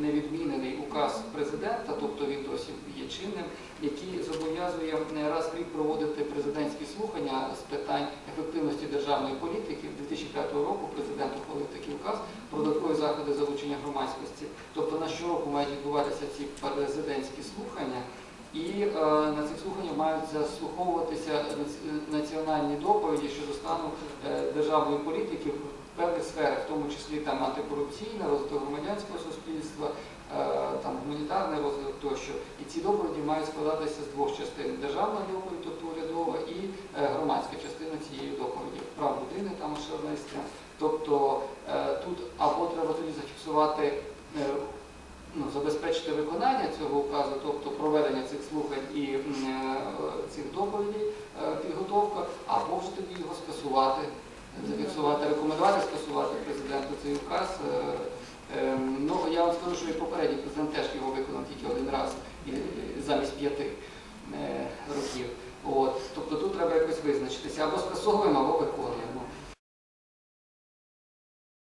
невідмінений указ президента, тобто він досі є чинним, який зобов'язує не раз в рік проводити президентські слухання з питань ефективності державної політики. 2005 року президент ухвалив такий указ про додаткові заходи залучення громадськості. Тобто на щороку мають відбуватися ці президентські слухання. І е, на цих слуханнях мають заслуховуватися національні доповіді щодо стану е, державної політики в певних сферах, в тому числі там антикорупційна, розвиток громадянського суспільства, е, там гуманітарний розвиток тощо. І ці доповіді мають складатися з двох частин: державна доповідь, тобто урядова, і е, громадська частина цієї доповіді. Прав людини там ширнистя. Тобто е, тут або треба тоді зафіксувати. е, ну, забезпечити виконання цього указу, тобто проведення цих слухань і цих доповідей, підготовка, або ж тоді його скасувати, зафіксувати, рекомендувати скасувати президенту цей указ. Е, е, Ну, я вам скажу, що і попередній президент теж тільки один раз замість п'яти е, років. От. Тобто тут треба якось визначитися, або скасовуємо, або виконуємо.